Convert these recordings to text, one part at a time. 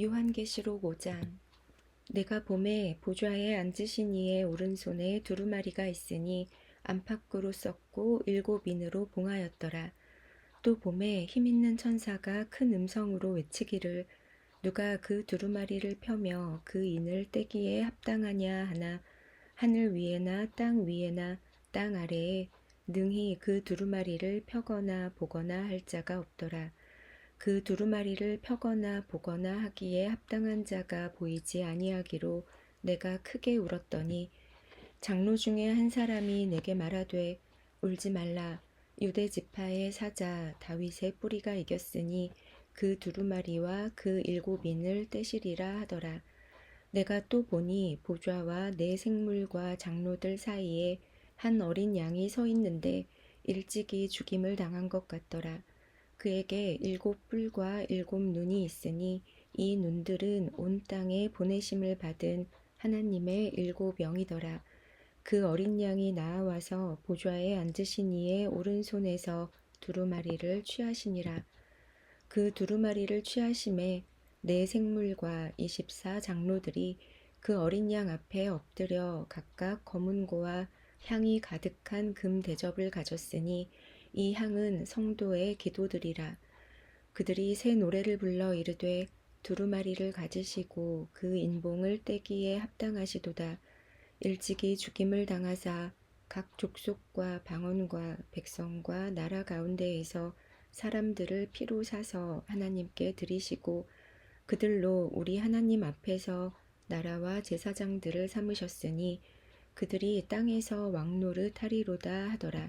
요한계시록 5장 내가 봄에 보좌에 앉으신 이의 오른손에 두루마리가 있으니 안팎으로 썼고 일곱 인으로 봉하였더라. 또 봄에 힘있는 천사가 큰 음성으로 외치기를 누가 그 두루마리를 펴며 그 인을 떼기에 합당하냐 하나 하늘 위에나 땅 위에나 땅 아래에 능히 그 두루마리를 펴거나 보거나 할 자가 없더라. 그 두루마리를 펴거나 보거나 하기에 합당한 자가 보이지 아니하기로 내가 크게 울었더니 장로 중에 한 사람이 내게 말하되 울지 말라 유대 지파의 사자 다윗의 뿌리가 이겼으니 그 두루마리와 그 일곱인을 떼시리라 하더라. 내가 또 보니 보좌와 내 생물과 장로들 사이에 한 어린 양이 서 있는데 일찍이 죽임을 당한 것 같더라 그에게 일곱 뿔과 일곱 눈이 있으니 이 눈들은 온 땅에 보내심을 받은 하나님의 일곱 영이더라. 그 어린 양이 나아와서 보좌에 앉으신 이의 오른손에서 두루마리를 취하시니라. 그 두루마리를 취하심에 네 생물과 이십사 장로들이 그 어린 양 앞에 엎드려 각각 검은고와 향이 가득한 금 대접을 가졌으니 이 향은 성도의 기도들이라. 그들이 새 노래를 불러 이르되 두루마리를 가지시고 그 인봉을 떼기에 합당하시도다. 일찍이 죽임을 당하사 각 족속과 방언과 백성과 나라 가운데에서 사람들을 피로 사서 하나님께 드리시고 그들로 우리 하나님 앞에서 나라와 제사장들을 삼으셨으니 그들이 땅에서 왕노릇 하리로다 하더라.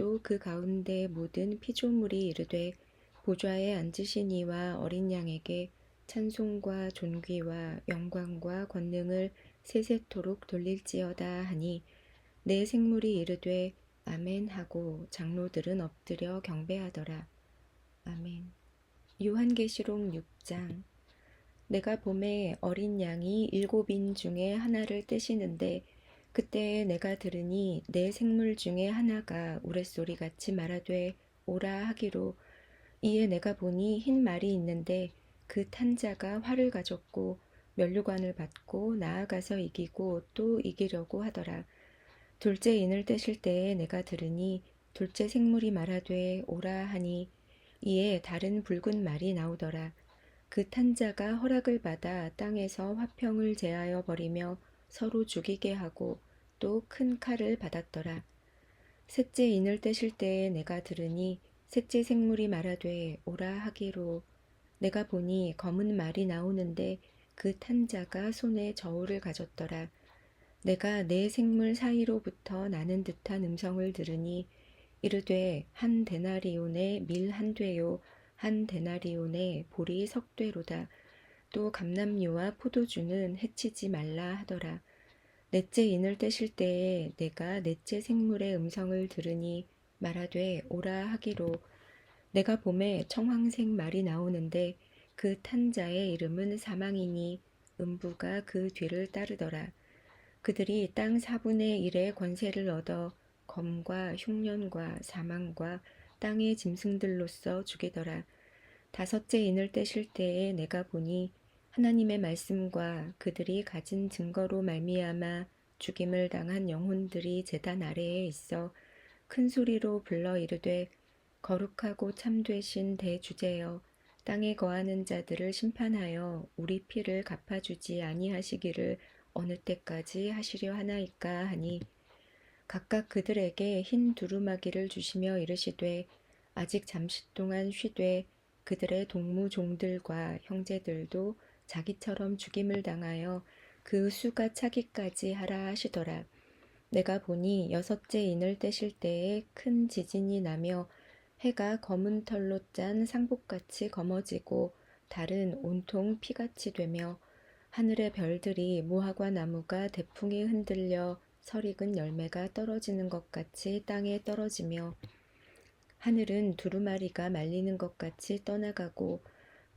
또 그 가운데 모든 피조물이 이르되 보좌에 앉으신 이와 어린 양에게 찬송과 존귀와 영광과 권능을 세세토록 돌릴지어다 하니 내 생물이 이르되 아멘 하고 장로들은 엎드려 경배하더라. 아멘. 요한계시록 6장 내가 봄에 어린 양이 일곱인 중에 하나를 떼시는데 그때 내가 들으니 내 생물 중에 하나가 우레소리 같이 말하되 오라 하기로 이에 내가 보니 흰 말이 있는데 그 탄자가 활을 가졌고 면류관을 받고 나아가서 이기고 또 이기려고 하더라. 둘째 인을 떼실 때에 내가 들으니 둘째 생물이 말하되 오라 하니 이에 다른 붉은 말이 나오더라. 그 탄자가 허락을 받아 땅에서 화평을 제하여 버리며 서로 죽이게 하고 또 큰 칼을 받았더라. 셋째 인을 떼실 때에 내가 들으니 셋째 생물이 말하되 오라 하기로 내가 보니 검은 말이 나오는데 그 탄자가 손에 저울을 가졌더라. 내가 내 생물 사이로부터 나는 듯한 음성을 들으니 이르되 한 데나리온에 밀 한 되요 한 데나리온에 보리 석 되로다. 또 감람류와 포도주는 해치지 말라 하더라. 넷째 인을 떼실 때에 내가 넷째 생물의 음성을 들으니 말하되 오라 하기로 내가 봄에 청황색 말이 나오는데 그 탄자의 이름은 사망이니 음부가 그 뒤를 따르더라. 그들이 땅 4분의 1의 권세를 얻어 검과 흉년과 사망과 땅의 짐승들로서 죽이더라. 다섯째 인을 떼실 때에 내가 보니 하나님의 말씀과 그들이 가진 증거로 말미암아 죽임을 당한 영혼들이 제단 아래에 있어 큰 소리로 불러 이르되 거룩하고 참되신 대주제여 땅에 거하는 자들을 심판하여 우리 피를 갚아주지 아니하시기를 어느 때까지 하시려 하나이까 하니 각각 그들에게 흰 두루마기를 주시며 이르시되 아직 잠시 동안 쉬되 그들의 동무 종들과 형제들도 자기처럼 죽임을 당하여 그 수가 차기까지 하라 하시더라. 내가 보니 여섯째 인을 떼실 때에 큰 지진이 나며 해가 검은 털로 짠 상복같이 검어지고 달은 온통 피같이 되며 하늘의 별들이 무화과 나무가 대풍에 흔들려 설익은 열매가 떨어지는 것 같이 땅에 떨어지며 하늘은 두루마리가 말리는 것 같이 떠나가고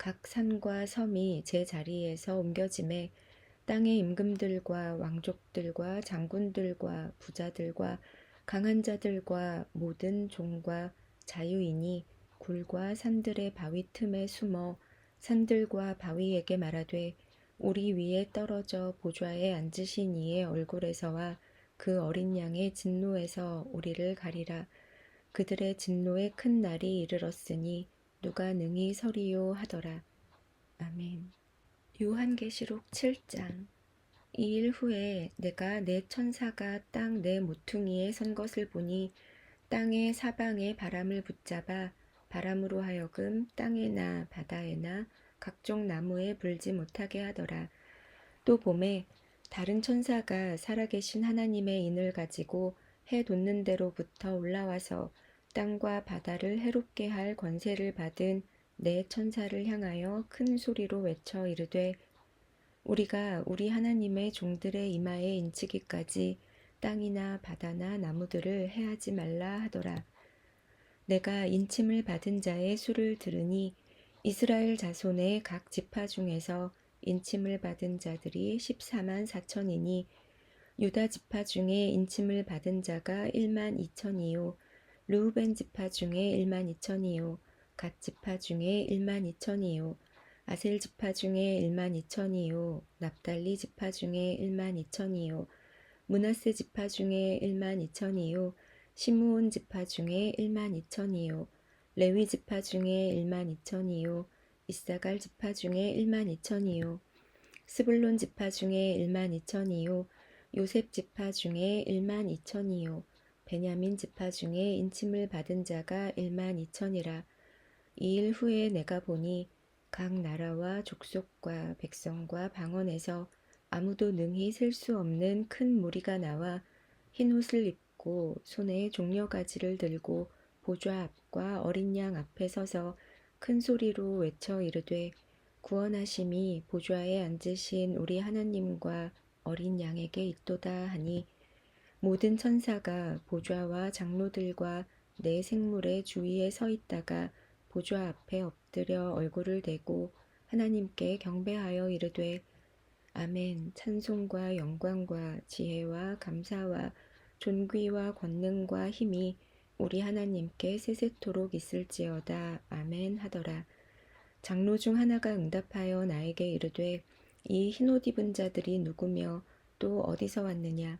각 산과 섬이 제 자리에서 옮겨짐에 땅의 임금들과 왕족들과 장군들과 부자들과 강한 자들과 모든 종과 자유인이 굴과 산들의 바위 틈에 숨어 산들과 바위에게 말하되 우리 위에 떨어져 보좌에 앉으신 이의 얼굴에서와 그 어린 양의 진노에서 우리를 가리라. 그들의 진노의 큰 날이 이르렀으니 누가 능히 서리요 하더라. 아멘. 요한계시록 7장 이 일 후에 내가 내 천사가 땅 내 모퉁이에 선 것을 보니 땅의 사방에 바람을 붙잡아 바람으로 하여금 땅에나 바다에나 각종 나무에 불지 못하게 하더라. 또 봄에 다른 천사가 살아계신 하나님의 인을 가지고 해 돋는 데로부터 올라와서 땅과 바다를 해롭게 할 권세를 받은 내 천사를 향하여 큰 소리로 외쳐 이르되 우리가 우리 하나님의 종들의 이마에 인치기까지 땅이나 바다나 나무들을 해하지 말라 하더라. 내가 인침을 받은 자의 수를 들으니 이스라엘 자손의 각 지파 중에서 인침을 받은 자들이 14만 4천이니 유다 지파 중에 인침을 받은 자가 1만 2천이요 르우벤 지파 중에 1만 2천이요 갓 지파 중에 1만 2천이요 아셀 지파 중에 1만 2천이요 납달리 지파 중에 1만 2천이요 문하세 지파 중에 1만 2천이요 시므온 지파 중에 1만 2천이요 레위 지파 중에 1만 2천이요 이사갈 지파 중에 1만 2천이요 스불론 지파 중에 1만 2천이요 요셉 지파 중에 1만 2천이요 베냐민 지파 중에 인침을 받은 자가 1만 2천이라. 이 일 후에 내가 보니 각 나라와 족속과 백성과 방언에서 아무도 능히 셀 수 없는 큰 무리가 나와 흰 옷을 입고 손에 종려가지를 들고 보좌 앞과 어린 양 앞에 서서 큰 소리로 외쳐 이르되 구원하심이 보좌에 앉으신 우리 하나님과 어린 양에게 있도다 하니 모든 천사가 보좌와 장로들과 내 생물의 주위에 서 있다가 보좌 앞에 엎드려 얼굴을 대고 하나님께 경배하여 이르되 아멘. 찬송과 영광과 지혜와 감사와 존귀와 권능과 힘이 우리 하나님께 세세토록 있을지어다. 아멘 하더라. 장로 중 하나가 응답하여 나에게 이르되 이 흰옷 입은 자들이 누구며 또 어디서 왔느냐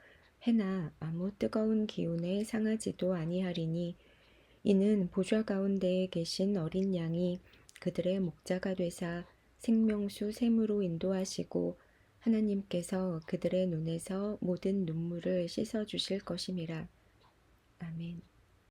해나 아무 뜨거운 기운에 상하지도 아니하리니 이는 보좌 가운데에 계신 어린 양이 그들의 목자가 되사 생명수 샘으로 인도하시고 하나님께서 그들의 눈에서 모든 눈물을 씻어 주실 것임이라. 아멘.